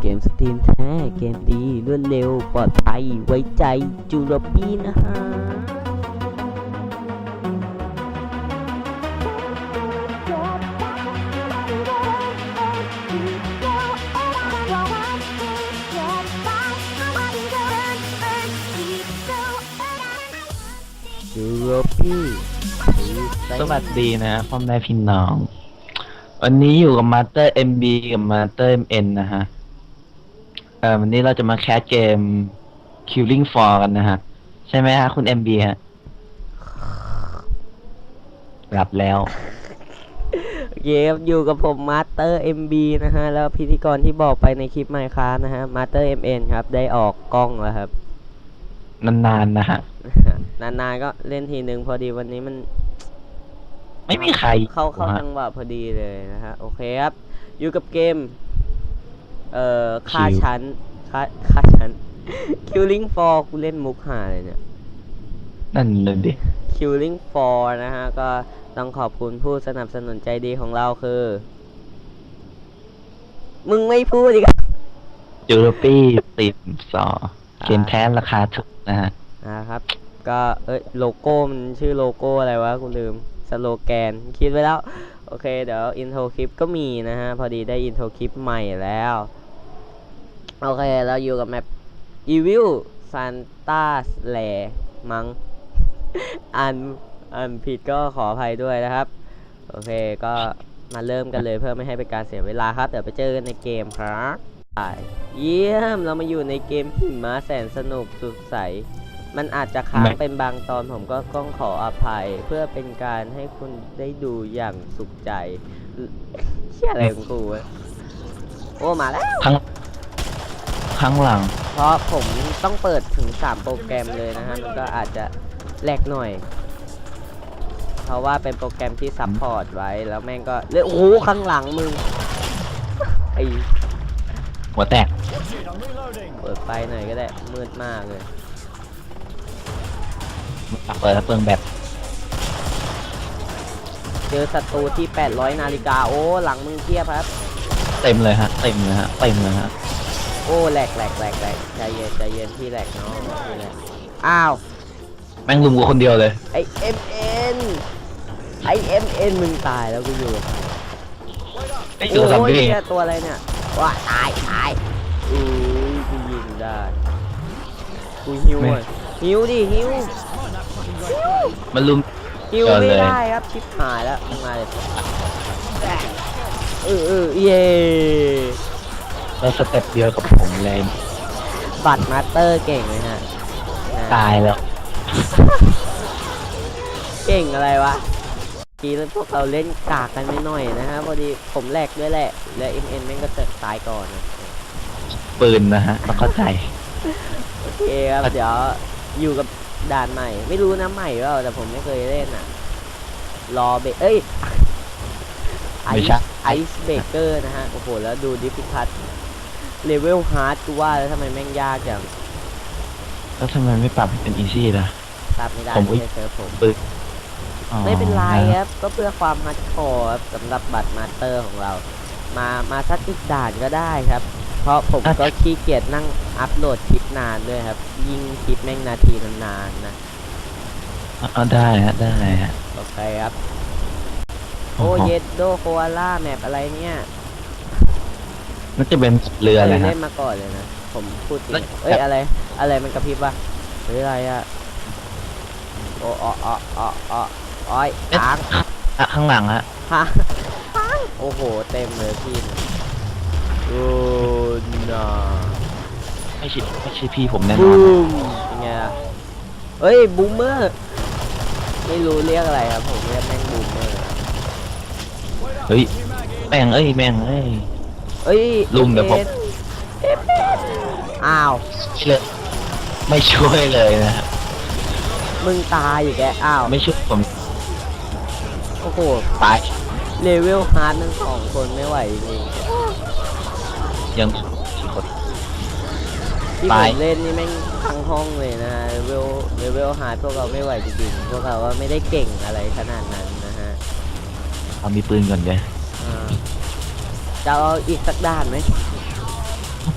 เกมสตรีมแท้ เกมดีรวดเร็ว ปลอดภัย ไว้ใจจูโรปี้นะฮะจูโรปี้สวัสดีนะพ่อแม่พี่น้อง วันนี้อยู่กับมาสเตอร์ MB กับมาสเตอร์ MN นะฮะ เอ่อวันนี้เราจะมาแคสเกม Killing Floor กันนะฮะ ใช่ไหมฮะ คุณ MB ฮะหลับแล้ว โอเคครับอยู่กับผมมาสเตอร์ MB นะฮะ แล้วพิธีกรที่บอกไปในคลิปไมค์ค้านะฮะมาสเตอร์ MN ครับ ได้ออกกล้องแล้วครับ นานๆนะฮะ นานๆก็เล่นทีนึงพอดีวันนี้มัน ไม่มีใครเข้าเข้าฮะจังหวะพอดีเลยนะฮะ โอเคครับ อยู่กับเกม เอ่อค่าคิว ชั้นค่าค่าชั้น Killing for กูเล่นมุกหาเลยเนี่ย นั่นเลยดิ Killing for นะฮะ ก็ต้องขอบคุณผู้สนับสนุนใจดีของเราคือ มึงไม่พูดอีกอะจูรปี้ติดสอเกมแท้ราคาถูกนะฮะ นะครับ ก็ เอ้ย โลโก้มันชื่อโลโก้อะไรวะ กูลืม สโลแกน คิดไว้แล้ว โอเค เดี๋ยวอินโทรคลิปก็มีนะฮะ พอดีได้อินโทรคลิปใหม่แล้ว โอเค เราอยู่กับแมป Evil Santa l a มังอันอันผิดก็ขออภัยด้วยนะครับ โอเคก็มาเริ่มกันเลยเพื่อไม่ให้เป็นการเสียเวลาครับ เดี๋ยวไปเจอกันในเกมครับเยี่ยมเรามาอยู่ในเกมหิมะแสนสนุกสุดใส มันอาจจะค้างเป็นบางตอนผมก็ต้องขออภัยเพื่อเป็นการให้คุณได้ดูอย่างสุขใจเชี่ยอะไรของกูวะโอ้มาแล้ว ข้างข้างหลัง เพราะผมต้องเปิดถึง 3 โปรแกรมเลยนะฮะ มันก็อาจจะแหลกหน่อย เพราะว่าเป็นโปรแกรมที่ซัพพอร์ตไว้ แล้วแม่งก็เลยโอ้โหข้างหลังมึง ไอหัวแตกเปิดไฟหน่อยก็ได้ มืดมากเลย เปิดแล้วเปลืองแบตเจอศัตรูที่ 800 นาฬิกา โอ้ หลังมึงเทียบครับ เต็มเลยฮะ เต็มเลยฮะ เต็มเลยฮะ โอ้แหลกแหลกแหลกแหลกใจเย็นใจเย็นที่แหลกเนาะที่แหลกอ้าว แม่งลุมกูคนเดียวเลยไอเอ็มเอ็นไอเอ็มเอ็นมึงตายแล้วกูอยู่กับมันไอ้ตัวซอมโอ้ยบี้เนี่ยตัวอะไรเนี่ยว้าตายตายอุ้ยกูยิงได้กูฮิวอะฮิวดิฮิวมันลุมฮิวเกินไม่เลยได้ครับชิปหายแล้วมึงมาเลยเออเออเย่ แล้วสเต็ปเดียวกับผมเลย บัตรมาสเตอร์เก่งเลยฮะนะตายแล้ว เก่งอะไรวะกีแล้วพวกเราเล่นกากกันไม่หน่อยนะฮะพอดีผมแหลกด้วยแหละ แล้วเอ็มเอ็นแม่งก็เติตายก่อนนะปืนนะฮะต้องเข้าใจ โอเคครับเดี๋ยวอยู่กับด่านใหม่ ไม่รู้นะใหม่เปล่าแต่ผมไม่เคยเล่นอะ รอเบเอ้ยไอไม่ใช่ ไอซ์เบเกอร์นะฮะ โอ้โห แล้วดูดิฟิคัต เลเวลฮาร์ดกูว่าแล้วทำไมแม่งยากจังแล้วทำไมไม่ปรับให้เป็นอีซี่ล่ะตามไม่ได้ผมไม่ใช่เซิร์ฟผม อ๋อไม่เป็นไรครับ ก็เพื่อความฮัดคอร์ครับสำหรับบัตรมาสเตอร์ของเรา มามาสักอีกด่านก็ได้ครับ เพราะผมก็ขี้เกียจนั่งอัพโหลดคลิปนานด้วยครับ ยิ่งคลิปแม่งนาทีนานๆนะเอาได้ฮะได้ฮะ โอเคครับ โอ้เยดโดโคอาล่าแมปอะไรเนี่ย มันจะเป็นเรืออะไรเคยฮะเล่นมาก่อนเลยนะ ผมพูดจริแล้งวเอ้ยอะไร อะไรมันกระพริบวะเฮ้ยอะไรอะโอ้อ๋ออ๋ออ๋ออ๋ออ้อยค้างอะข้างหลังฮะฮะโอ้โห เต็มเลยพี่นะโอ้น่าไม่ใช่ไม่ใช่พี่ผมแน่นบูอนมเป็นไงล่ะเฮ้ยบูมเมอร์ไม่รู้เรียกอะไรครับผมเรียกแม่งบูมเมอร์ครับเฮ้ยแม่งเอ้ยแม่งเอ้ย เอ้ยลุมเดี๋ยวผมเอฟเอสอ้าวไม่เลยไม่ช่วยเลยนะฮะมึงตายอยู่แกอ้าว ไม่ช่วยผมโอ้โห ตายเลเวลฮาร์ดทั้งสองคนไม่ไหวจริงยังสี่คน ๆที่ผตาย มเล่นนี่แม่งทั้งห้องเลยนะเลเวลเลเวลฮาร์ดพวกเราไม่ไหวจริงๆพวกเราว่าไม่ได้เก่งอะไรขนาดนั้นนะฮะเอามีปืนก่อนเลยอ่า จะเอาอีกสักด้านไหม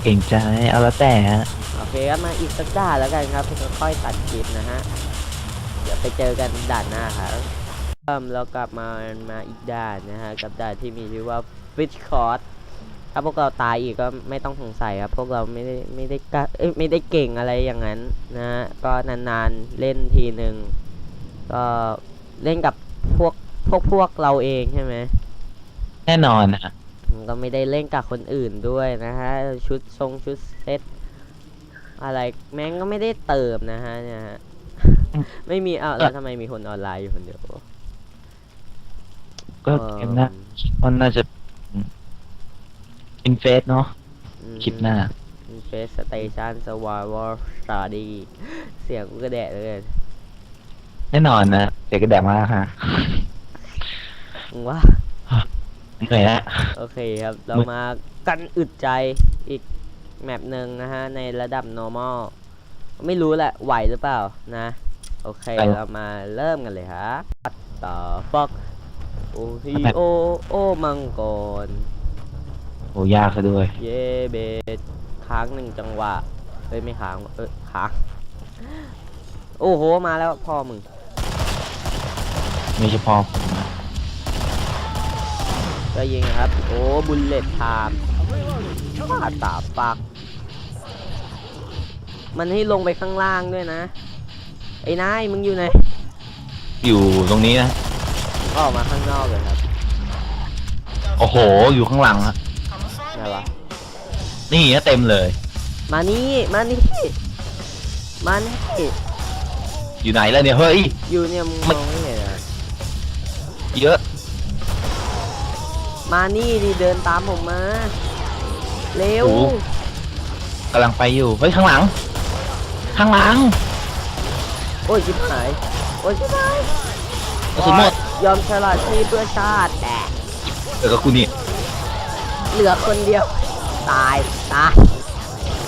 เก่งใจเอาแล้วแต่ฮะโอเคครับมาอีกสักด่านแล้วกันครับค่อยๆตัดคลิปนะฮะเดี๋ยวไปเจอกันด่านหน้าครับเริ่มแล้วกลับมามาอีกด่านนะฮะกับด่านที่มีชื่อว่า Fish Court ถ้าพวกเราตายอีกก็ไม่ต้องสงสัยครับ พวกเราไม่ได้ไม่ได้กล้าเอ้ยไม่ได้เก่งอะไรอย่างนั้นนะฮะก็นานๆเล่นทีหนึ่งก็เล่นกับพวกพวกพวกเราเองใช่ไหมแน่นอนนะมัน ก็ไม่ได้เล่นกับคนอื่นด้วยนะฮะ ชุดทรงชุดเซตอะไรแม่งก็ไม่ได้เติมนะฮะเนี่ยฮะ ไม่มีอ้าวแล้วทำไมมีคนออนไลน์อยู่คนเดียว ก็เกมหน้ามันน่าจะอินเฟสเนาะคลิปหน้าเฟสสเตชันสวายวอร์สตาร์ดีเสียงกูกระแดะเลย แน่นอนนะเด็กกระแดกมากฮะมึงว่า เหนื่อยละโอเคครับ เรามากันอึดใจอีกแมปหนึ่งนะฮะ ในระดับ normal ไม่รู้แหละ ไหวหรือเปล่านะ โอเค เรามาเริ่มกันเลยฮะต่อฟอกโอฮิโอโอมังกรโอ้ยากซะด้วย เยเบสค้างหนึ่งจังหวะเอ้ยไม่ค้างเอ้ยค้างโอ้โหมาแล้วพ่อมึง ไม่เฉพาะผมนะ ก็ยิงนะครับ โอ้บุลเลตไทม์ฟาดตาปัก มันให้ลงไปข้างล่างด้วยนะ ไอ้นายมึงอยู่ไหน อยู่ตรงนี้นะ ออกมาข้างนอกเลยครับโอ้โห อยู่ข้างหลังอะไหนวะนี่นะเต็มเลย มานี่มานี่มานี่อยู่ไหนแล้วเนี่ย เฮ้ย อยู่เนี่ยมึงมมันองไม่เห็นเหรอเยอะ มานี่ดิเดินตามผมมาเร็วโอ้ กำลังไปอยู่ เฮ้ย ข้างหลัง ข้างหลังโอ้ยชิบหายโอ้ยชิบหายกระสุนหมดยอมสละชีพเพื่อชาติแต่เดี๋ยวกับกูนี่เหลือคนเดียว ตายตาย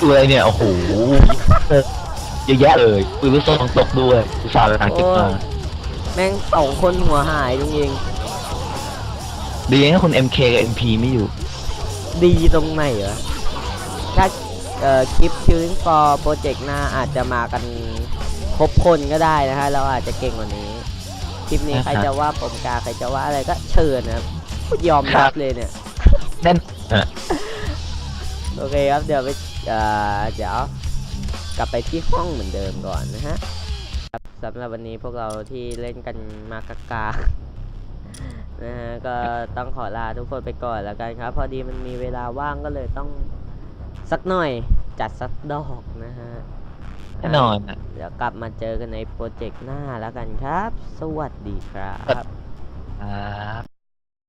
ตัวอะไรเนี่ย โอ้โห เยอะแยะเลยปืนลูกซองตกด้วยอุตส่าห์ไปทางเก็บมาโอ้ยแม่งสองคนหัวหายจริง ดีนะคุณ MK กับ MP ไม่อยู่ๆดีตรงไหนเหรอถ้าเอ่อคลิป Killing for Project หน้าอาจจะมากันครบคนก็ได้นะฮะ เราอาจจะเก่งกว่านี้ คลิปนี้นะครับใครจะว่าผมกาใครจะว่าอะไรก็เชิญนะครับยอมครัรับบเลยเนี่ยแน่นอะโอเคครับ เดี๋ยวไปเอ่อเดี๋ยวกลับไปที่ห้องเหมือนเดิมก่อนนะฮะครับสำหรับวันนี้พวกเราที่เล่นกันมากากา นะฮะก็ต้องขอลาทุกคนไปก่อนแล้วกันครับ พอดีมันมีเวลาว่างก็เลยต้องสักหน่อยจัดสักดอกนะฮะแน่นอนอะเดี๋ยวกลับมาเจอกันในโปรเจกต์หน้าแล้วกันครับ สวัสดีครับครับ